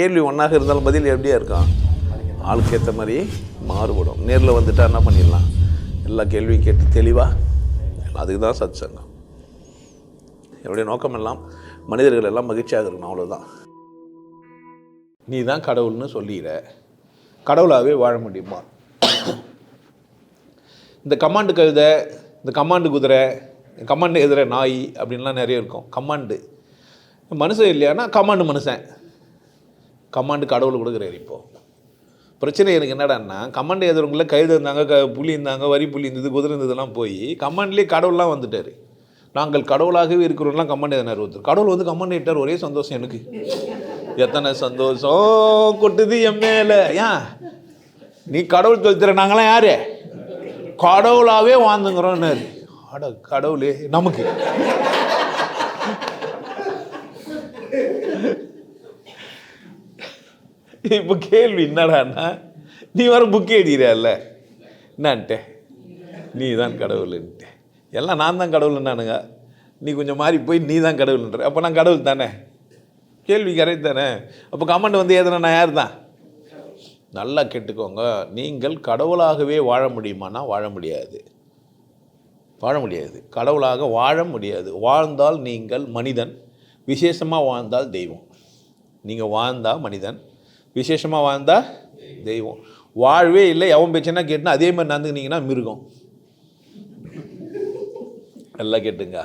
கேள்வி ஒன்றாக இருந்தாலும் பதில் எப்படியா இருக்கும்? ஆளுக்கு ஏற்ற மாதிரி மாறுபடும். நேரில் வந்துட்டால் என்ன பண்ணிடலாம்? எல்லா கேள்வியும் கேட்டு தெளிவாக அதுக்கு தான் சத் சங்கம் என்னுடைய நோக்கம் எல்லாம் மனிதர்கள் எல்லாம் மகிழ்ச்சியாக இருக்கணும் அவ்வளோதான் நீ தான் கடவுள்னு சொல்லிடுற கடவுளாகவே வாழ முடியுமா? இந்த கமாண்டு கழுதை இந்த கமாண்டு குதிரை கமாண்டு எதிர நாய் அப்படின்லாம் நிறைய இருக்கும். கமாண்டு. மனுஷன் இல்லையானா கமாண்டு மனுஷன். கமாண்டு கடவுள் கொடுக்குறாரு இப்போது பிரச்சனை எனக்கு என்னடான்னா கமாண்ட் எதிரவங்கள கைது இருந்தாங்க க புலி இருந்தாங்க வரி புலி இருந்தது குதிரை இருந்ததுலாம் போய் கமாண்ட்லேயே கடவுள்லாம் வந்துட்டார். நாங்கள் கடவுளாகவே இருக்கிறோம்லாம் கமாண்ட் எதனார் ஒருத்தர். கடவுள் வந்து கமாண்ட் ஆகிட்டார் ஒரே சந்தோஷம் எனக்கு. எத்தனை சந்தோஷம் கொட்டுது என் மேலே. ஏன் நீ கடவுள் தொழுத்துற நாங்களாம் யாரு? கடவுளாகவே வாழ்ந்துங்கிறோன்னு அட கடவுளே நமக்கு. இப்போ கேள்வி என்னடான்னா நீ வர புக் எழுதிக்கிறல்ல என்னான்ட்டு? நீ தான் கடவுள்ன்ட்டு. எல்லாம் நான் தான் கடவுள்னானுங்க. நீ கொஞ்சம் மாறி போய் நீ தான் கடவுள்ன்ற. அப்போ நான் கடவுள் தானே? கேள்வி கரெக்ட் தானே? அப்போ கமெண்ட் வந்து எதுனா நான் யார் தான் நல்லா கேட்டுக்கோங்க. நீங்கள் கடவுளாகவே வாழ முடியுமானா வாழ முடியாது. வாழ முடியாது. கடவுளாக வாழ முடியாது. வாழ்ந்தால் நீங்கள் மனிதன். விசேஷமாக வாழ்ந்தால் தெய்வம். நீங்கள் வாழ்ந்தால் மனிதன். விசேஷமாக வாழ்ந்தால் தெய்வம். வாழ்வே இல்லை எவன் பேச்சுன்னா கேட்டுனா அதே மாதிரி நடந்துக்கினீங்கன்னா மிருகம். நல்லா கேட்டுங்க.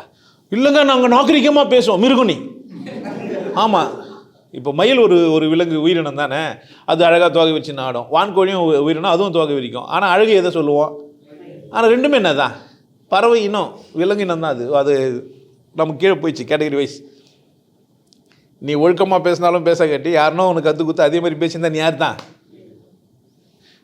இல்லைங்க நாங்கள் நாகரிகமாக பேசுவோம் மிருகம் நீ. ஆமாம் இப்போ மயில் ஒரு ஒரு விலங்கு உயிரினம் தானே. அது அழகாக துவகை வச்சு நாடும். வான்கோழியும் உயிரினம் அதுவும் துவகை விரிக்கும். ஆனால் அழகு எதை சொல்லுவோம்? ஆனால் ரெண்டுமே என்ன தான் பறவை இனம் விலங்கு இனம் தான் அது. அது நம்ம கீழே போயிடுச்சு கேட்டகரி வைஸ் நீ ஒழுக்கமாக பேசினாலும் பேச கேட்டி யாருன்னா உனக்கு கற்றுக் கொடுத்து அதே மாதிரி பேசியிருந்தா நீ யார் தான்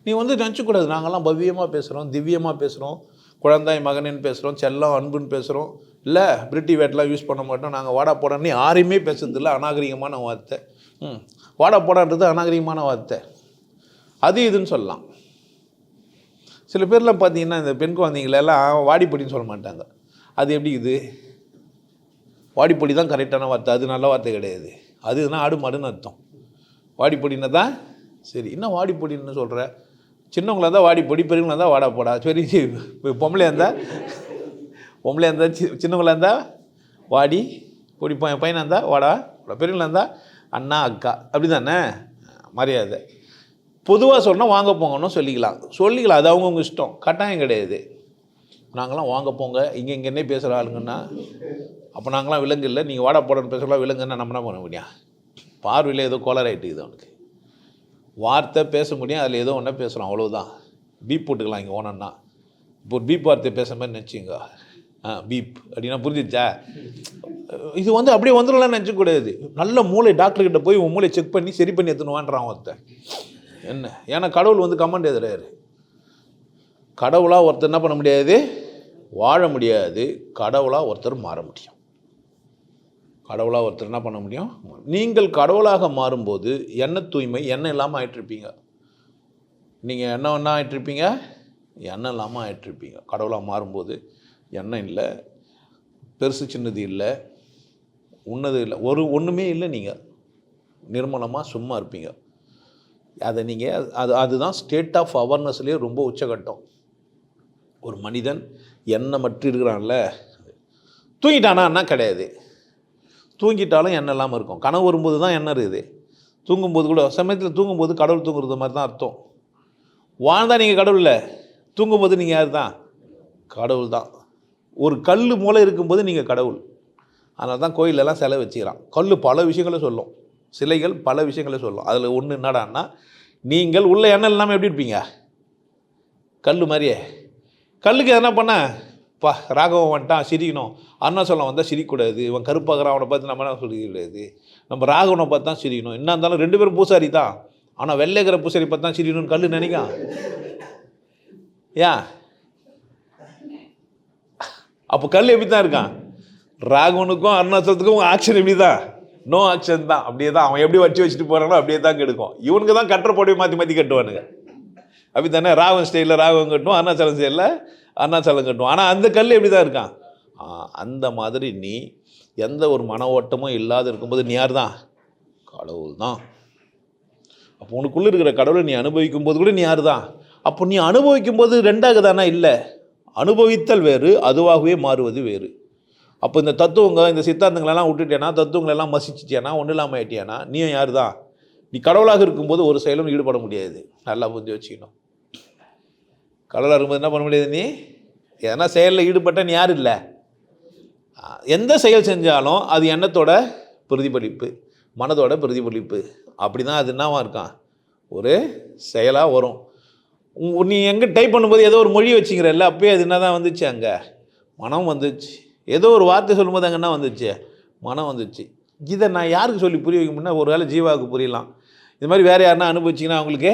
நீ வந்து நினச்சக்கூடாது. நாங்கள்லாம் பவ்யமாக பேசுகிறோம் திவ்யமாக பேசுகிறோம் குழந்தாய் மகனின்னு பேசுகிறோம் செல்லம் அன்புன்னு பேசுகிறோம் இல்லை பிரிட்டி வேட்லாம் யூஸ் பண்ண மாட்டோம். நாங்கள் வாடா போடான்னு யாரையுமே பேசுறதில்ல. அநாகரிகமான வார்த்தை. ம். வாடா போடான்றது அநாகரிகமான வார்த்தை. அது இதுன்னு சொல்லலாம். சில பேர்லாம் பார்த்தீங்கன்னா இந்த பெண் குழந்தைங்களெல்லாம் வாடிப்பொடின்னு சொல்ல மாட்டாங்க. அது எப்படி இது? வாடிப்பொடி தான் கரெக்டான வார்த்தை. அது நல்ல வார்த்தை கிடையாது. அதுனா ஆடு மாடுன்னு அர்த்தம். வாடிப்பொடின்னா தான் சரி. என்ன வாடிப்பொடின்னு சொல்கிற சின்னவங்களா இருந்தால் வாடிப்பொடி பெரியவங்களா இருந்தால் வாடா போடா சரி. இப்போ பொம்பளையாக இருந்தால் பொம்பளையாக இருந்தால் சி சின்னவங்களா இருந்தால் வாடி பொடி பையன் பையனாக இருந்தால் வாடா பெரியவங்களாக இருந்தால் அண்ணா அக்கா. அப்படி தானே மரியாதை. பொதுவாக சொன்னால் வாங்க போங்கன்னு சொல்லிக்கலாம். சொல்லிக்கலாம். அது அவங்கவுங்க இஷ்டம். கட்டாயம் கிடையாது. நாங்களாம் வாங்க போங்க இங்கே இங்கேன்னே பேசுகிற ஆளுங்கன்னா அப்போ நாங்களாம் விலங்கு இல்லை. நீங்கள் வாடா போடன்னு பேசலாம் விலங்குன்னா நம்ம என்ன பண்ண முடியும்? பார்வையில் ஏதோ கோலர் இது அவனுக்கு. வார்த்தை பேச முடியும் அதில் ஏதோ ஒன்றா பேசுகிறோம் அவ்வளோதான் பீப் போட்டுக்கலாம் இங்கே ஓனன்னா. இப்போ ஒரு பீப் வார்த்தை பேசுகிற மாதிரி நினச்சிங்க ஆ பீப். அப்படின்னா புரிஞ்சிச்சா? இது வந்து அப்படியே வந்துடலாம் நினச்சக்கூடாது நல்ல மூளை டாக்டர்கிட்ட போய் உன் மூளை செக் பண்ணி சரி பண்ணி எடுத்துனுவான்றான் ஒருத்தன். என்ன? ஏன்னா கடவுள் வந்து கமெண்ட் எதிராரு. கடவுளாக ஒருத்தர் என்ன பண்ண முடியாது? வாழ முடியாது கடவுளாக ஒருத்தர் மாற முடியும். கடவுளாக ஒருத்தர் என்ன பண்ண முடியும்? நீங்கள் கடவுளாக மாறும்போது எண்ணெய் தூய்மை எண்ணெய் இல்லாமல் ஆயிட்டிருப்பீங்க? நீங்கள் என்ன ஒன்றா ஆயிட்டிருப்பீங்க? எண்ணெய் இல்லாமல் ஆயிட்டிருப்பீங்க? கடவுளாக மாறும்போது எண்ணெய் இல்லை பெருசு சின்னது இல்லை உன்னது இல்லை ஒரு ஒன்றுமே இல்லை நீங்கள் நிர்மலமாக சும்மா இருப்பீங்க. அதை நீங்கள் அது அதுதான் ஸ்டேட் ஆஃப் அவேர்னஸ்லேயே ரொம்ப உச்சகட்டம். ஒரு மனிதன் எண்ணெய் மற்ற இருக்கிறான்ல தூங்கிட்டானா கிடையாது. தூங்கிட்டாலும் எண்ணெய் இல்லாமல் இருக்கும். கனவு வரும்போது தான் எண்ணெய் இருக்குது. தூங்கும்போது கூட சமயத்தில் தூங்கும்போது கடவுள் தூங்குறது மாதிரி தான் அர்த்தம். வாழ்ந்தா நீங்கள் கடவுள் இல்லை தூங்கும்போது நீங்கள் யார் தான் கடவுள் தான் ஒரு கல் மூளை இருக்கும்போது நீங்கள் கடவுள். அதனால தான் கோயிலெல்லாம் சிலை வச்சுக்கிறான். கல் பல விஷயங்களை சொல்லும். சிலைகள் பல விஷயங்களை சொல்லும். அதில் ஒன்று என்னடான்னா நீங்கள் உள்ள எண்ணெய் இல்லாமல் எப்படி இருப்பீங்க? கல் மாதிரியே. கல்லுக்கு எதனா பண்ண? பா ராகவன் வந்துட்டான் சிரிக்கணும். அருணாச்சலம் வந்தால் சிரிக்கக்கூடாது. இவன் கருப்பாகிறான் அவனை பார்த்து நம்ம என்ன சொல்லிக்கூடாது நம்ம ராகவனை பார்த்து தான் சிரிக்கணும். என்ன இருந்தாலும் ரெண்டு பேரும் பூசாரி தான். ஆனால் வெள்ளைக்கிற பூசாரி பார்த்து தான் சிரிக்கணும்னு கல் நினைக்கான் ஏன்? அப்போ கல் எப்படி தான் இருக்கான்? ராகவனுக்கும் அருணாச்சலத்துக்கும் ஆக்ஷன் எப்படி தான்? நோ ஆக்ஷன் தான். அப்படியே தான். அவன் எப்படி வச்சு வச்சுட்டு போகிறானோ அப்படியே தான் கெடுக்கும். இவனுக்கு தான் கட்டுற போடவே மாற்றி மாற்றி கட்டுவானுங்க. அப்படி தானே ராவன் ஸ்டைலில் ராகவன் கட்டும் அருணாச்சலம் ஸ்டைலில் அருணாச்சலம் கட்டும் ஆனால் அந்த கல் எப்படி தான் இருக்கான் அந்த மாதிரி நீ எந்த ஒரு மன ஓட்டமும் இல்லாத இருக்கும்போது நீ யார் தான் கடவுள் தான் அப்போ உனக்குள்ளே இருக்கிற கடவுளை நீ அனுபவிக்கும் போது கூட நீ யார் தான் அப்போ நீ அனுபவிக்கும் போது ரெண்டாக தானே இல்லை. அனுபவித்தல் வேறு அதுவாகவே மாறுவது வேறு. அப்போ இந்த தத்துவங்க இந்த சித்தாந்தங்களெல்லாம் விட்டுட்டேனா? தத்துவங்களெல்லாம் மசிச்சிட்டேனா ஒன்றும் இல்லாமல் ஆயிட்டியானா? நீயும் யார் தான் நீ கடவுளாக இருக்கும்போது ஒரு செயலும் ஈடுபட முடியாது. நல்லா புரிஞ்சு வச்சுக்கணும். கடலாக இருக்கும்போது என்ன பண்ண முடியாது நீ? எதனா செயலில் ஈடுபட்ட நீ யார் இல்லை. எந்த செயல் செஞ்சாலும் அது எண்ணத்தோட பிரதிபலிப்பு மனதோட பிரதிபலிப்பு. அப்படி தான் அது என்னவா இருக்கான்? ஒரு செயலாக வரும். நீ எங்கே டைப் பண்ணும்போது ஏதோ ஒரு மொழி வச்சுக்கிறல்ல அப்பயே அது என்ன தான் வந்துச்சு அங்கே? மனம் வந்துச்சு. ஏதோ ஒரு வார்த்தை சொல்லும்போது அங்கே என்ன வந்துச்சு? மனம் வந்துச்சு. இதை நான் யாருக்கு சொல்லி புரிய வைக்க முடியும்னா ஒரு வேளை ஜீவாவுக்கு புரியலாம். இது மாதிரி வேறு யாருன்னா அனுபவிச்சிங்கன்னா அவங்களுக்கு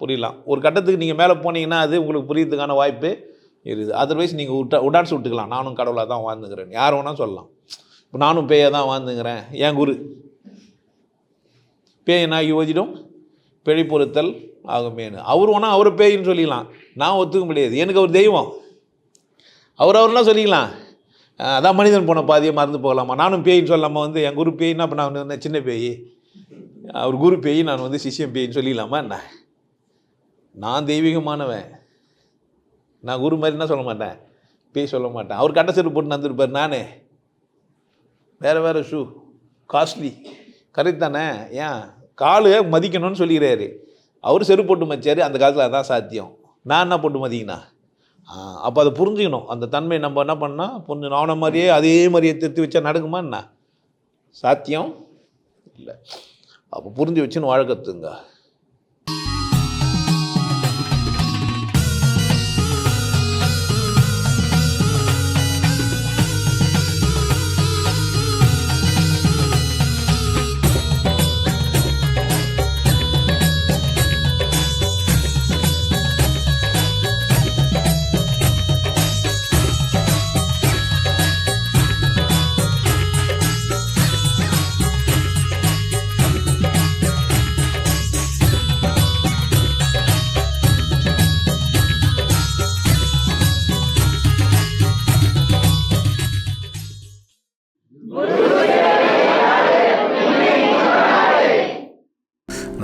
புரியலாம். ஒரு கட்டத்துக்கு நீங்கள் மேலே போனீங்கன்னா அது உங்களுக்கு புரியறதுக்கான வாய்ப்பு இருக்குது. அதர்வைஸ் நீங்கள் உட்டா உடான்ஸ் விட்டுக்கலாம். நானும் கடவுளாக தான் வாழ்ந்துக்கிறேன். யார் வேணால் சொல்லலாம். இப்போ நானும் பேயை தான் வாழ்ந்துக்கிறேன். என் குரு? பேயனாகி ஓதிடும்? பிழை பொறுத்தல் ஆகுமேனு அவர் வேணால் அவர் பேயின்னு சொல்லிக்கலாம் நான் ஒத்துக்க முடியாது. எனக்கு அவர் தெய்வம். அவர் அவர்லாம் சொல்லிக்கலாம் அதான் மனிதன் போன பாதியை மறந்து போகலாமா? நானும் பேயின்னு சொல்லாமல் வந்து என் குரு பேயின்னா அப்போ நான் சின்ன பேய்? அவர் குரு பேய் நான் வந்து சிஷ்யம் பேயின்னு சொல்லிடலாமா என்ன? நான் தெய்வீகமானவன். நான் குரு மாதிரி என்ன சொல்ல மாட்டேன். பேய் சொல்ல மாட்டேன். அவர் கட்ட செருப்பு போட்டு நடந்துருப்பார் நானே. வேறு வேறு ஷூ காஸ்ட்லி கரெக்ட் தானே? ஏன்? காலு மதிக்கணும்னு சொல்லிக்கிறாரு. அவர் செருப்பு போட்டு மதிச்சார் அந்த காலத்தில் அதான் சாத்தியம். நான் என்ன போட்டு மதிக்கினா? அப்போ அதை புரிஞ்சுக்கணும். அந்த தன்மை நம்ம என்ன பண்ணால் புரிஞ்சுக்கணும். அவனை மாதிரியே அதே மாதிரியே திருத்தி வச்சா நடக்குமா என்ன? சாத்தியம் இல்லை. அப்போ புரிஞ்சு வச்சுன்னு வாழ கற்றுங்க